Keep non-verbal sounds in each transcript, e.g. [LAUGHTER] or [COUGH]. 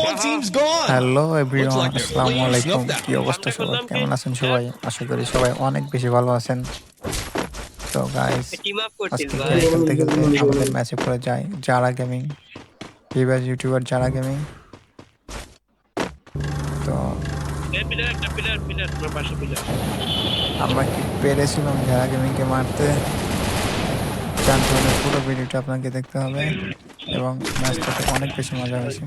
One team's gone. Hello everyone আসসালামু আলাইকুম কি অবস্থা সবার কেমন আছেন সবাই? আশা করি সবাই অনেক বেশি ভালো আছেন। তো গাইস টিম আপ করছিস আজকে খেলতে খেলতে আমাদের ম্যাচে পড়ে যায় যারা গেমিং ভিভাস ইউটিউবার যারা গেমিং তো আমরা কি পেরেছিলাম যারা গেমিংকে মারতে? জানতে হলে পুরো ভিডিওটা আপনাকে দেখতে হবে। এবং ম্যাচটাতে অনেক বেশি মজা হয়েছে।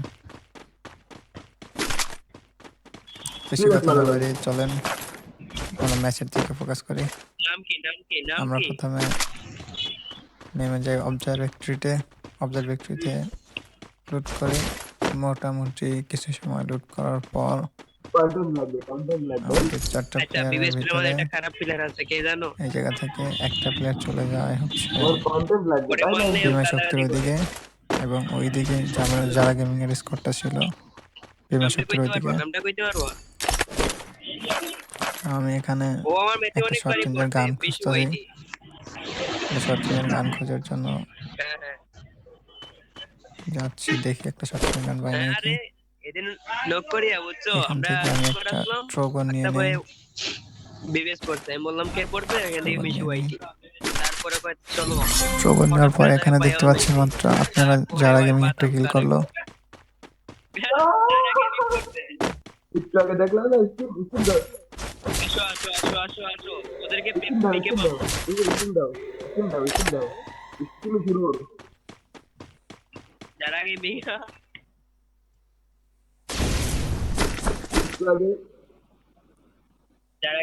বেশি কথা না বলে চলেন। কোনো ম্যাচের দিকে ফোকাস করি। নাম কি নাম কি নাম আমরা প্রথমে নেমে যাই অবজারভেটরিতে অবজারভেটরিতে লুট করে। মোটামুটি কিছু সময় লুট করার পর চারটা আচ্ছা প্লেয়ারের বিবেশ প্লেয়ার ভিতরে একটা খারাপ প্লেয়ার আছে কে জানো? এই জায়গা থেকে একটা প্লেয়ার চলে যায় হচ্ছে ওরে মারলে শক্তির ওইদিকে এবং ওইদিকে যারা- যারা গেমিং এর স্কোরটা ছিল। বিমা শক্তির আমি এখানে একটা গান খুঁজতেছি। খোঁজার জন্য। হ্যাঁ হ্যাঁ। যাচ্ছি দেখি একটা শর্ট গান পাই হ্যাঁ, নাকি। এদিন নক করিয়া বুঝছ? আমরা আমি স্কোয়াড একটা ট্রোগন নিয়ে নেই। বিবেশ পড়ছে। আমি বললাম কে পড়বে? এখান ট্রোগন নেওয়ার পর দেখতে পাচ্ছি মাত্র আপনারা যারা গেমিং একটা কিল করল। একটু আগে দেখলাম না স্কিপ দাও যারা আগে একটু আগে যারা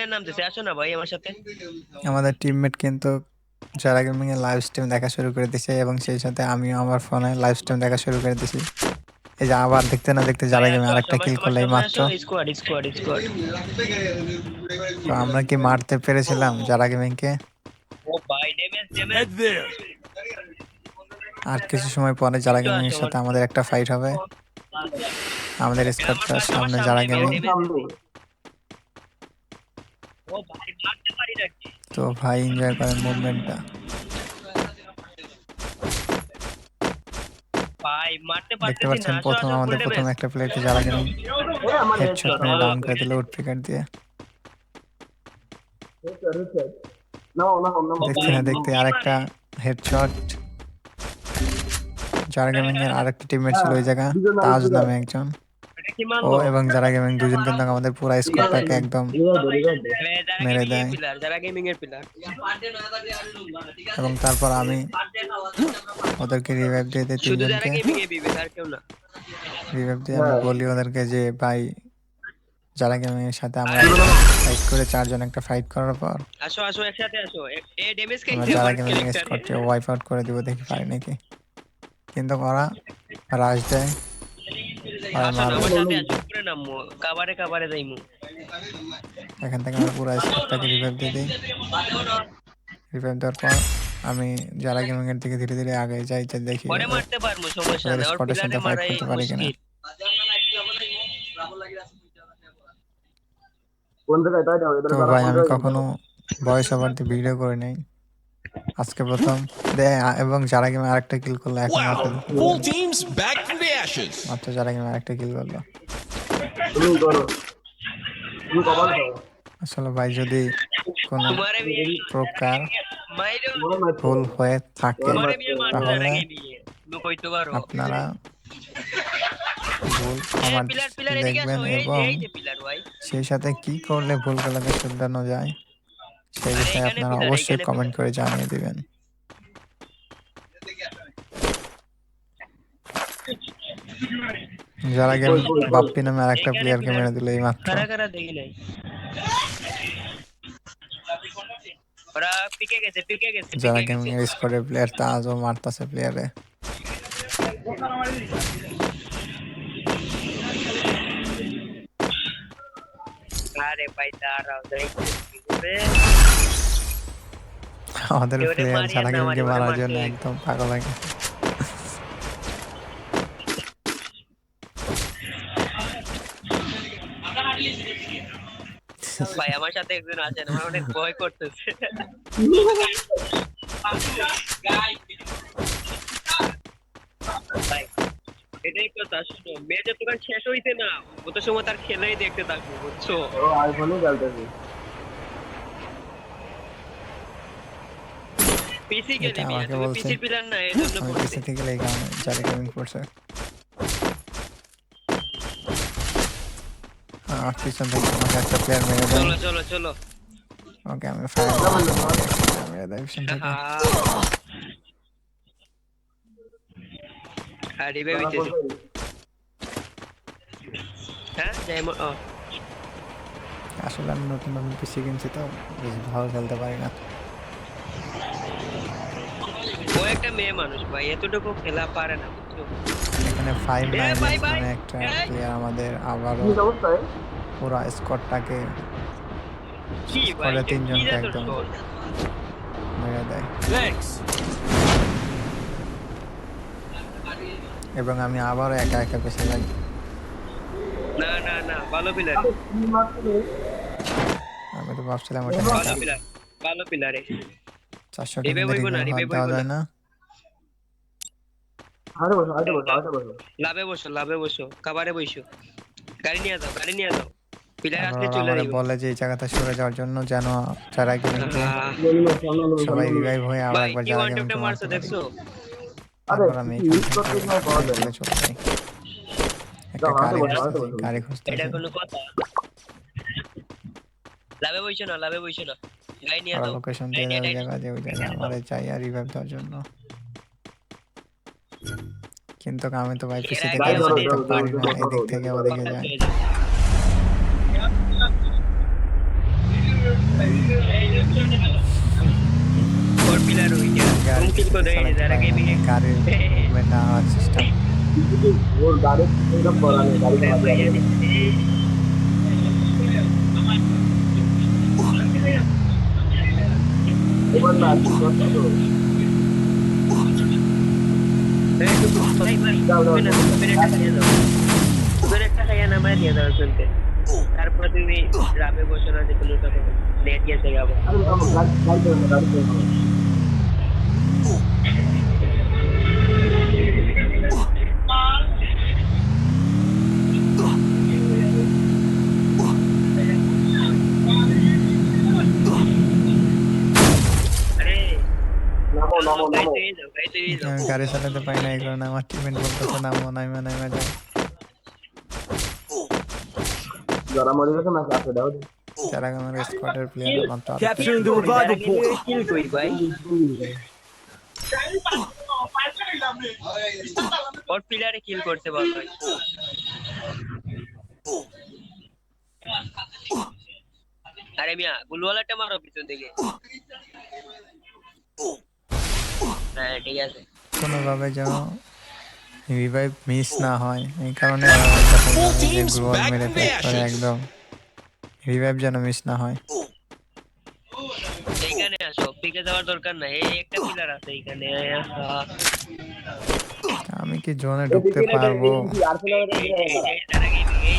সাথে দিছে আসো না ভাই আমার সাথে আমাদের টিমমেট কিন্তু যারা গেমিং এর লাইভ স্ট্রিম দেখা শুরু করে দিয়েছে এবং সেই সাথে আমিও আমার ফোনে লাইভ স্ট্রিম দেখা শুরু করে দিয়েছি এই যে আবার দেখতে না দেখতে যারা গেমিং আরেকটা কিল করল মাত্র। তো আমরা কি মারতে পেরেছিলাম? যারা গেমিং কে? ও ভাই ড্যামেজ ড্যামেজ আর কিছু সময় পরে যারা গেমিং এর সাথে আমাদের একটা ফাইট হবে। আমাদের স্কোয়াডটার সামনে যারা গেমিং ও ভাই, মারতে পারি নাকি? তো ভাই এনজয় করেন মুভমেন্টটা ভাই মারতে দেখতে পারতেছি পাচ্ছেন প্রথম আমাদের প্রথম একটা প্লেয়ারকে যারা আমার হেডশট নিয়ে ডাউন করে দিল উড পিকার দিয়ে। দেখতে না দেখতে আরেকটা হেডশট যারা গেমিং এর আরেকটা টিমমেট ছিল ওই জায়গা তাজ নামে একজন। ও এবং যারা গেমিং দুজন কিন্তু আমাদের পুরো স্কোরটাকে একদম মেরে দেয়। যারা গেমিং এর পিলার এবং তারপর আমি ওদেরকে রিভাইভ দিয়ে দিই শুধু যারা তিনজনকে। গেমিং এ বিবে আর কেউ না। রিভাইভ দিয়ে আমি হ্যাঁ। বলি ওদেরকে যে ভাই যারা গেমিং এর সাথে আমরা ফাইট করে চারজন একটা ফাইট করার পর আসো আসো একসাথে আসো। এ- ড্যামেজ আমরা যারা গেমিং ক্যারেক্টারে স্কোরকে ওয়াইপ আউট করে দিব দেখি পারি নাকি? কিন্তু ওরা রাশ দেয়। আসো না মারবে। আমার সাথে আসো উপরে নামো কাবারে কাবারে যাইমু। এখান থেকে আমরা পুরো স্কোরটাকে রিভাইভ দিয়ে দিই। রিভাইভ দেওয়ার পর আমি যারা গেমিং এর দিকে ধীরে ধীরে আগে যাই যে দেখি। পরে মারতে পারব সমস্যা নেই। পিলারে মারাই। মুশকিল। তো। ভাই আমি কখনো ভয়েস ওভার দিয়ে ভিডিও করে নাই। আজকে প্রথম। দে এবং যারা গেমে আরেকটা কিল করল এখন মাত্র Wow. Full teams back from the ashes. মাত্র যারা গেমে আরেকটা কিল করল। তুমি করো। তুমি কভার করো। আসলে ভাই যদি কোনো প্রকার ভুল হয়ে থাকে তাহলে আপনারা ভুল আমার পিলার পিলার এদিকে দেখবেন আসো এই যে এবং এই যে পিলার ভাই। সেই সাথে কি করলে ভুলগুলোকে শুধরানো যায় সেই বিষয়ে আপনারা অবশ্যই কমেন্ট করে জানিয়ে দিবেন। যারা গেম বাপ্পি নামে আরেকটা প্লেয়ারকে। মেরে দিল এই মাত্র। কারা কারা দেখি নাই? ওরা পিকে গেছে পিকে গেছে যারা গেমিং গেছে। এর স্কোয়াডের প্লেয়ার তা আজও মারতাছে প্লেয়ারে আরে ভাই দাঁড়াও ঘুরে। আমাদের প্লেয়ার যারা গেমকে মারার জন্য একদম পাগল লাগে [LAUGHS] ভাই আমার সাথে একজন আছেন আমার অনেক ভয় করতেছে। এটাই কথা শোনো মেয়েদের দোকান শেষ হইতে না কত সময় তার খেলাই দেখতে থাকব বুঝছ? আইফোনে খেলতেছে পিসি গেলে। পিসির প্লেয়ার না এই জন্য পিসি থেকে এই কারণে যারা গেমিং করছে। পিছন থেকে আমাকে একটা প্লেয়ার মেরে দেয় চলো চলো চলো। ওকে আমি ফায়ার মেরে দেয় পিছন থেকে আর রিভাইভ দিতেছো হ্যাঁ? আসলে আমি নতুন নতুন পিসি কিনছি তো বেশি ভালো খেলতে পারি না। ও একটা মেয়ে মানুষ ভাই এতটুকু খেলা পারে না বুঝছ? এখানে ফাইভ। মানে একটা প্লেয়ার আমাদের আবারও পুরো স্কোরটাকে কি ভাই করে তিনজনকে একদম। মেরে দেয়। এবং আমি আবারও একা একা পেছে যাই না না না ভালো প্লেয়ার আমি তো ভাবছিলাম ওটা ভালো প্লেয়ার ভালো প্লেয়ারে চারশো টাকা দেওয়া যায় না। আরে বসো আরে বসো আরে বসো। লাভে বসো লাভে বসো কাবারে বসো গাড়ি নিয়ে যাও গাড়ি নিয়ে যাও। প্লেয়ার আসলে চলে যাবে বলে যে এই জায়গাটা সরে যাওয়ার জন্য যেন যারা গেমিংকে সবাই রিভাইভ হয়ে আবার একবার যারা মারছো দেখছ? আরে আমি একটা গাড়ি এটা কোনো কথা। লাভে বসো না লাভে বসো না। লোকেশন দিয়ে গাড়ি জায়গা যে ওই জায়গায় আমারে চাই আর রিভাইভ দেওয়ার জন্য কিন্তু আমি তো ভাই পিসি থেকে গাড়ি পারি না এদিক থেকে ওদিকে নিয়ে যায় যাও। ওর প্লেয়ার ওই যে গাড়ি মুমকিন কো দেয় চালাতে যারা পারি গেমিং না, গাড়ির সিস্টেম ওর গাড়ি করা নেই গাড়ি এ ভাই চালাতে এবার না কি করতে তো ভাই ভাই দাও, দাও, তুমি না দাও। তুমি একটা খাইয়ে দাও তুমি একটা খাইয়ে নামায় দিয়ে দাও শুনতে তারপর তুমি রাবে বসো না যে কোনো কথা নেট গেছে যাব আমি গাড়ি চালাতে পারি না এই কারণে আমার টিমমেট বলতেছে নামো নাইমা নাইমা যাও। যারা মরে গেছে না কাছে দাও যারা আমার স্কোয়াডের প্লেয়ার. কিল কই ভাই। ওর প্লেয়ারে কিল করতে বল ভাই? আরে মিয়া গুলওয়ালাটা মারো পিছন থেকে। হ্যাঁ ঠিক আছে। কোনোভাবে যেন রিভাইভ মিস না হয়। এই কারণে গ্লোয়াল মেরে প্যাক করে একদম রিভাইভ যেন মিস না হয়। এইখানে আসো পিকে যাওয়ার দরকার নাই। এই একটা প্লেয়ার আছে এইখানে আমি কি জোনে ঢুকতে পারব? আর এই যে, এই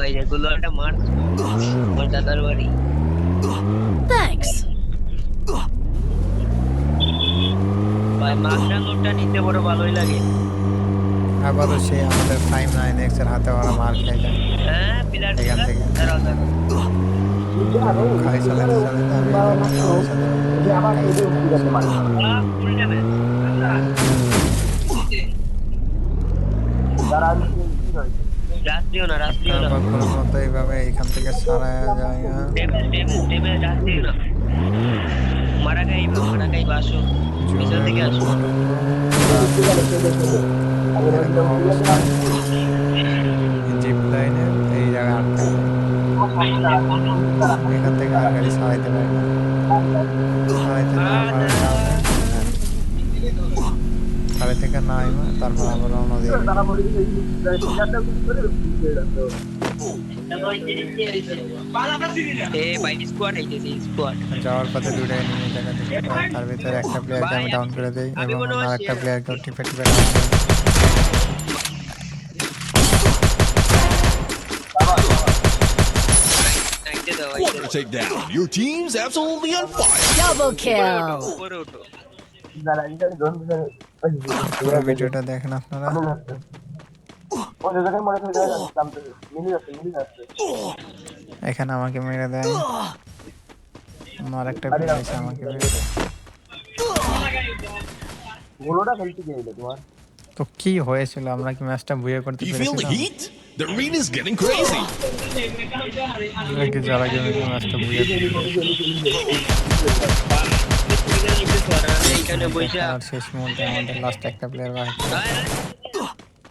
ওই যে গুলোয়াটা মার আমার দাদার বাড়ি। Thanks. ভাই মাগনা লোডটা নিতে বড় ভালোই লাগে। আবারও সে আমাদের ফাইভ নাইন এক্সের হাতে ওরা মার খেয়ে যায়। হ্যাঁ পিলার এখান থেকে। দাঁড়াও দাঁড়াও। চালাতে চালাতে আমি আবার এই পারে কি হয় রাস দিও না রাস দিও না। তারপর মতো এইভাবে এখান থেকে সারা যায় না। ড্যামেজ ড্যামেজ ড্যামেজ রাস দিও না। মারা গাইবা মারা গাইবা আসো পিছন থেকে আসো জিপ লাইনে এই জায়গায় আমি এখান থেকে আর গাড়ি চালাইতে পারি না। চালাইতে না পারার কারণে গাড়ি থেকে নাইমা তারপর আবার রওনা দিয়ে তারা মনে করছে এই প্লেয়ারটা করে বুঝতে যাচ্ছে এ ভাই স্কোয়াড আইতেছে স্কোয়াড যাওয়ার পথে দুটো এনিমি দেখা দেখতে পাই তার ভিতরে একটা প্লেয়ারকে আমি ডাউন করে দিই আমি এবং মনে হয় আরেকটা সে- প্লেয়ারকে টিপে টিপে down করে দিই। নাইতে দাও Quarter takedown. Your team's absolutely on fire. Double kill. পুরো ভিডিওটা দেখেন আপনারা। ওই জায়গায় মনে করে যাচ্ছে মিলে যাচ্ছে মিলে যাচ্ছে এখানে আমাকে মেরে দেয় অন্য আরেকটা প্লেয়ার এসে আমাকে মেরে দেয় গোলোটা খেলতে গিয়ে তোমার তো কি হয়েছিল? আমরা কি ম্যাচটা বুয়ে করতে Do you feel the পেরেছিলাম? heat? The arena's getting crazy. আমরা কি যারা গেমে ম্যাচটা বুয়ে বইসা আর শেষ মুহূর্তে আমাদের লাস্ট একটা প্লেয়ার বাকি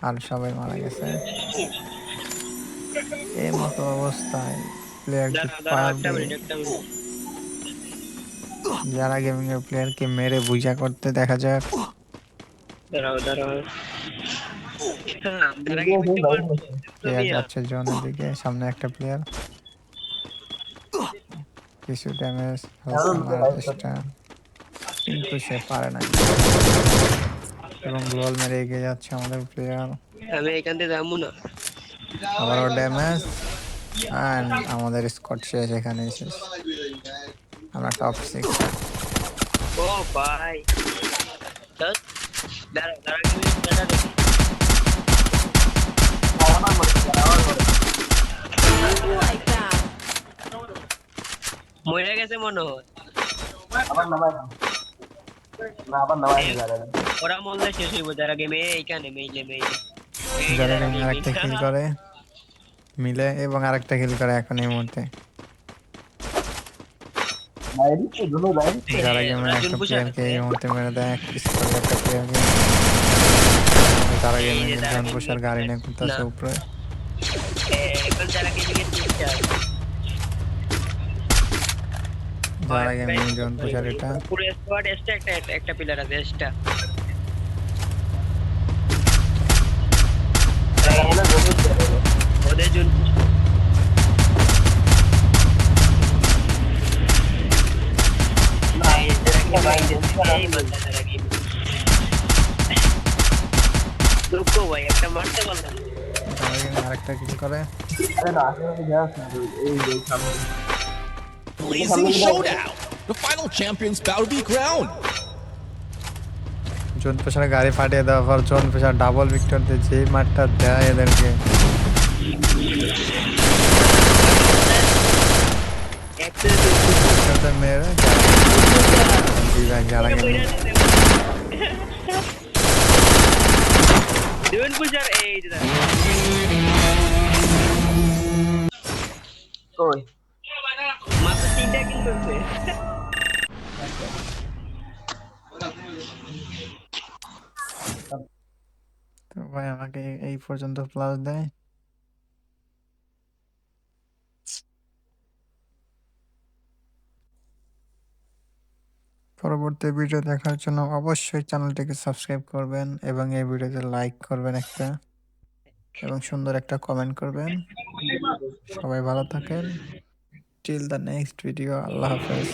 আর সবাই মারা গেছে। এই মতো অবস্থায় প্লেয়ার কি পারবে যারা গেমিং এর প্লেয়ারকে মেরে বুঝা করতে দেখা যাক। দাঁড়াও দাঁড়াও। হ্যাঁ? প্লেয়ার যাচ্ছে জনের দিকে সামনে একটা প্লেয়ার কিছু ড্যামেজ চেষ্টা কিন্তু সে পারে না এবং গ্লোয়াল মেরে এগিয়ে যাচ্ছে আমাদের প্লেয়ার আমি এখান থেকে যাব না। আবারও ড্যামেজ অ্যান্ড আমাদের স্কট শেষ এখানে শেষ। আমরা টপ সিক্স ও ভাই. মরে গেছে মনে হয়। না আবার নামাই না। ওরা মরলে শেষ হইব যারা গেমে এইখানে মেইলে মেইলে যারা গেমিং আরেকটা কিল করে মিলে এবং আরেকটা কিল করে এখন এই মুহূর্তে। যারা গেমিং একটা প্লেয়ারকে এই মুহূর্তে মেরে দেয় এক পিস একটা প্লেয়ারকে তারা গেমিং জন পোষার গাড়ি নিয়ে ঘুরতেছে উপরে। এখন যারা গেমে তিনটা যারা গেমিং জন পোষার এটা। পুরো স্কোয়াড এসটা একটা একটা পিলার আছে এসটা ওদের জন্য। আরেকটা কিল করে। এই সামনে। Blazing showdown. The final champions bout to be crowned. জন পোষার গাড়ি ফাটিয়ে দেওয়ার পর জন পোষার ডাবল ভিক্টর দিয়ে যে মাঠটা দেয় এদেরকে একটা দুঃখ ভিক্টরটা মেরে যারা যারা গেমিং দুন পুজার ভাই, আমাকে এই পর্যন্ত প্লাস দেয়। পরবর্তী ভিডিও দেখার জন্য অবশ্যই চ্যানেলটিকে সাবস্ক্রাইব করবেন এবং এই ভিডিওতে লাইক করবেন একটা এবং সুন্দর একটা কমেন্ট করবেন। সবাই ভালো থাকেন। টিল দ্য নেক্সট ভিডিও আল্লাহ হাফেজ।